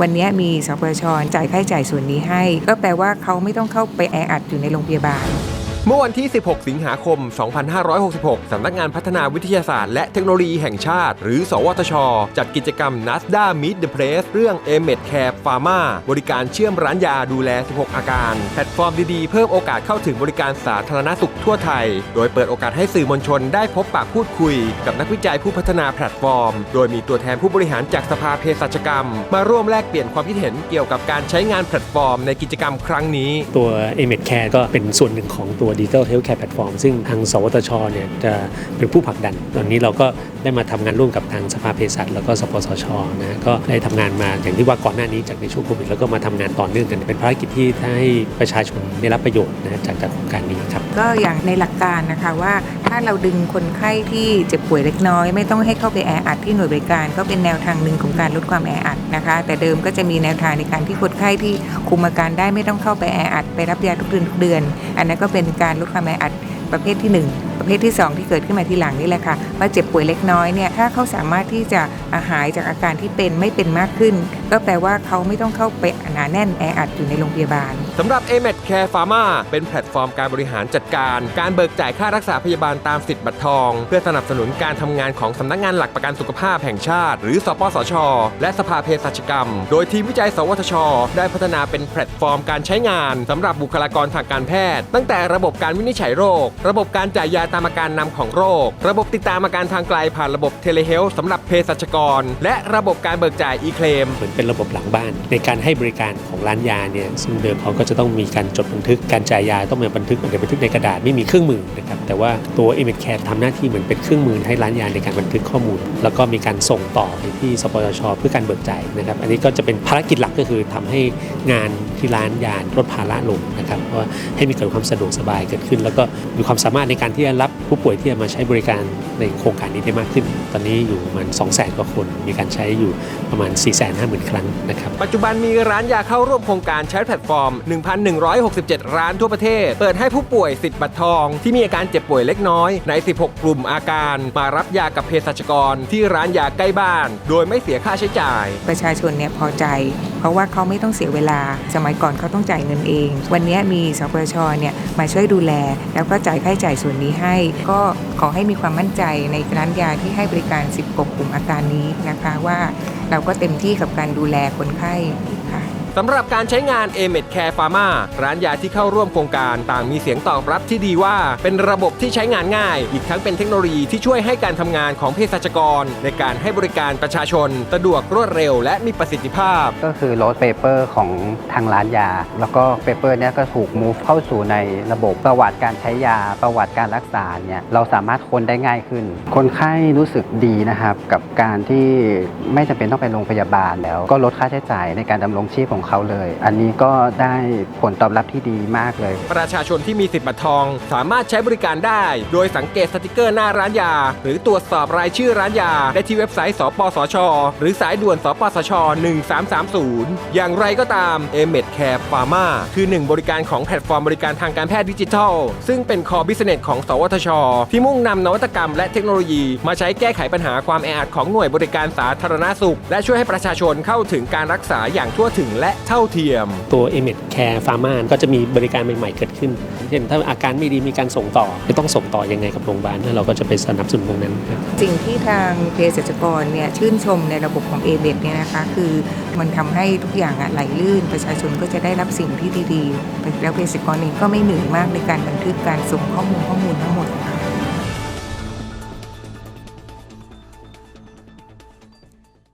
วันนี้มีสปชจ่ายค่าใช้จ่ายส่วนนี้ให้ ก็แปลว่าเขาไม่ต้องเข้าไปแออัดอยู่ในโรงพยาบาล เมื่อวันที่ 16 สิงหาคม 2566 สำนักงานพัฒนาวิทยาศาสตร์และเทคโนโลยีแห่งชาติ หรือ สวทช จัดกิจกรรม NASDA Meet the Press เรื่อง a m e d Care Pharma บริการเชื่อมร้านยาดูแล 16 อาการ แพลตฟอร์มดีๆ เพิ่มโอกาสเข้าถึงบริการสาธารณสุขทั่วไทย โดยเปิดโอกาสให้สื่อมวลชนได้พบปะพูดคุย กับนักวิจัยผู้พัฒนาแพลตฟอร์ม โดยมีตัวแทนผู้บริหารจากสภาเภสัชกรรม มาร่วมแลกเปลี่ยนความคิดเห็นเกี่ยวกับการใช้งานแพลตฟอร์ม ในกิจกรรมครั้งนี้ ตัว a m e d Care ก็เป็นส่วนหนึ่งของตัว Digital Healthcare Platform ซึ่งทางสวทชเนี่ยจะเป็นผู้ผลักดัน ตอนนี้เราก็ได้มาทำงานร่วมกับทางสภาเภสัชแล้วก็สปสชนะก็ได้ทำงานมาอย่างที่ว่าก่อนหน้านี้จากในช่วงโควิดแล้วก็มาทำงานต่อเนื่องกันเป็นภารกิจที่ให้ประชาชนได้รับประโยชน์นะจากจากโครงการนี้ครับก็อย่างในหลักการนะคะว่า ถ้าเราดึงคนไข้ที่เจ็บป่วยเล็กน้อย ไม่ต้องให้เข้าไปแออัดที่หน่วยบริการ ก็เป็นแนวทางหนึ่งของการลดความแออัดนะคะ แต่เดิมก็จะมีแนวทางในการที่คนไข้ที่คุมอาการได้ไม่ต้องเข้าไปแออัดไปรับยาทุกเดือนทุกเดือน อันนั้นก็เป็นการลดความแออัดประเภทที่หนึ่ง ประเภทที่สองที่เกิดขึ้นมาทีหลังนี่แหละค่ะว่าเจ็บป่วยเล็กน้อยเนี่ยถ้าเขาสามารถที่จะหายจากอาการที่เป็นไม่เป็นมากขึ้น ก็แปลว่าเขาไม่ต้องเข้าไปหนาแน่นแออัดอยู่ในโรงพยาบาลสำหรับ a m e d Care Pharma เป็นแพลตฟอร์มการบริหารจัดการ การเบิกจ่ายค่ารักษาพยาบาลตามสิทธิ์บัตรทอง เพื่อสนับสนุนการทำงานของสำนักงานหลักประกันสุขภาพแห่งชาติ หรือสปสช และสภาเภสัชกรรม โดยทีมวิจัย สวทช ได้พัฒนาเป็นแพลตฟอร์มการใช้งานสำหรับบุคลากรทางการแพทย์ ตั้งแต่ระบบการวินิจฉัยโรค ระบบการจ่ายยาตามอาการนำของโรค ระบบติดตามอาการทางไกลผ่านระบบเทเลเฮลสำหรับเภสัชกร และระบบการเบิกจ่าย e-claim เหมือนเป็นระบบหลังบ้าน ในการให้บริการของร้านยาเนี่ยซึ่งเดิมเขาก็จะต้องมีการจดบันทึกการจ่ายยาต้องมีบันทึกมันบันทึกในกระดาษไม่มีเครื่องมือนะครับแต่ว่าตัว i m e d Care ทำหน้าที่เหมือนเป็นเครื่องมือให้ร้านยาในการบันทึกข้อมูล แล้วก็มีการส่งต่อไปที่สปสชเพื่อการเบิกจ่ายนะครับอันนี้ก็จะเป็นภารกิจหลักก็คือทำให้งานที่ร้านยาลดภาระลงนะครับว่าให้มีเกิดความสะดวกสบายเกิดขึ้น แล้วก็มีความสามารถในการที่จะรับผู้ป่วยที่จะมาใช้บริการในโครงการนี้ได้มากขึ้น ตอนนี้อยู่ประมาณ 2 0 0 0 0 0 กว่าคน มีการใช้อยู่ประมาณ 4 5 0 0 0 0 ครั้งนะครับ ปัจจุบันมีร้านยาเข้าร่วมโครงการใช้แพลตฟอร์ม 1,167 ร้านทั่วประเทศ เปิดให้ผู้ป่วยสิทธิ์บัตรทอง ที่มีอาการเจ็บป่วยเล็กน้อยใน 16 กลุ่มอาการ มารับยากับเภสัชกร ที่ร้านยาใกล้บ้าน โดยไม่เสียค่าใช้จ่าย ประชาชนเนี่ยพอใจ เพราะว่าเขาไม่ต้องเสียเวลา สมัยก่อนเขาต้องจ่ายเงินเอง วันนี้มีสปชเนี่ยมาช่วยดูแล แล้วก็จ่ายค่าใช้จ่ายส่วนนี้ให้ ก็ขอให้มีความมั่นใจในร้านยาที่ให้บริการ 16กว่ากลุ่มอาการนี้นะคะว่าเราก็เต็มที่กับการดูแลคนไข้ สำหรับการใช้งาน a m e d Care Pharma ร้านยาที่เข้าร่วมโครงการต่างมีเสียงตอบรับที่ดีว่า เป็นระบบที่ใช้งานง่าย อีกทั้งเป็นเทคโนโลยีที่ช่วยให้การทำงานของเภสัชกร ในการให้บริการประชาชน สะดวกรวดเร็วและมีประสิทธิภาพ ก็คือโรสเปเปอร์ของทางร้านยา แล้วก็เปเปอร์เนี้ยก็ถูก move เข้าสู่ในระบบประวัติการใช้ยาประวัติการรักษาเนี่ยเราสามารถค้นได้ง่ายขึ้น คนไข้รู้สึกดีนะครับกับการที่ไม่จำเป็นต้องไปโรงพยาบาลแล้ว ก็ลดค่าใช้จ่ายในการดำรงชีพของเขาเลย อันนี้ก็ได้ผลตอบรับที่ดีมากเลย ประชาชนที่มีสิทธิ์บัตรทอง สามารถใช้บริการได้ โดยสังเกตสติกเกอร์หน้าร้านยา หรือตรวจสอบรายชื่อร้านยา ได้ที่เว็บไซต์ สปสช หรือสายด่วน สปสช 1330 อย่างไรก็ตาม a m e d Care Pharma คือหนึ่งบริการของแพลตฟอร์มบริการทางการแพทย์ดิจิทัล ซึ่งเป็นคอบิสเนสของ สวทช ที่มุ่งนำนวัตกรรมและเทคโนโลยี มาใช้แก้ไขปัญหาความแออัดของหน่วยบริการสาธารณสุข และช่วยให้ประชาชนเข้าถึงการรักษาอย่างทั่วถึงและเท่าเทียม ตัว a m e d Care Pharma ก็จะมีบริการใหม่ ๆ เกิดขึ้น เช่นถ้าอาการไม่ดีมีการส่งต่อจะต้องส่งต่อยังไงกับโรงพยาบาลแล้วเราก็จะไปสนับสนุนตรงนั้นครับสิ่งที่ทางเภสัชกรเนี่ยชื่นชมในระบบของ a b e t เนี่ยนะคะคือมันทำให้ทุกอย่างอะไหลลื่น ประชาชนก็จะได้รับสิ่งที่ดีๆ แล้วเภสัชกรเองก็ไม่เหนื่อยมากในการบันทึกการส่งข้อมูลข้อมูลทั้งหมดค่ะ